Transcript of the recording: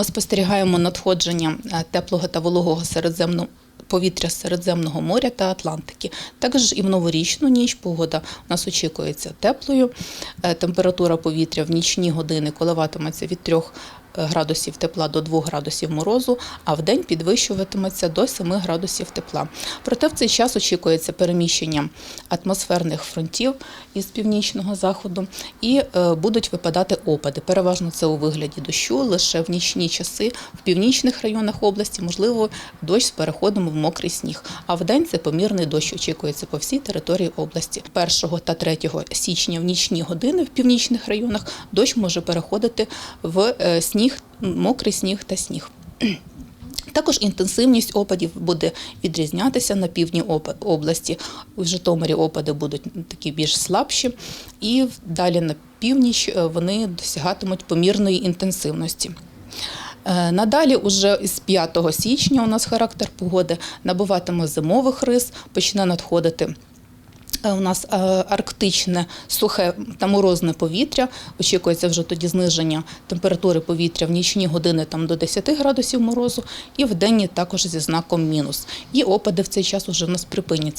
ми спостерігаємо надходження е, теплого та вологого середземного повітря Середземного моря та Атлантики. Також і в новорічну ніч погода у нас очікується теплою. Е, Температура повітря в нічні години коливатиметься від 3 градусів тепла до 2 градусів морозу, а в день підвищуватиметься до 7 градусів тепла. Проте в цей час очікується переміщення атмосферних фронтів із північного заходу і е, будуть випадати опади. Переважно це у вигляді дощу. Лише в нічні часи в північних районах області можливо дощ з переходом в мокрий сніг. А в день це помірний дощ очікується по всій території області. 1 та 3 січня в нічні години в північних районах дощ може переходити в е, сніг, мокрий сніг та сніг. Також інтенсивність опадів буде відрізнятися на півдні області. У Житомирі опади будуть такі більш слабші, і далі на північ е, вони досягатимуть помірної інтенсивності. Е, Надалі, уже з 5 січня, у нас характер погоди набуватиме зимових рис, почне надходити У нас е, арктичне сухе та морозне повітря. Очікується вже тоді зниження температури повітря в нічні години там до 10 градусів морозу, і в денні також зі знаком мінус. І опади в цей час уже в нас припиняться.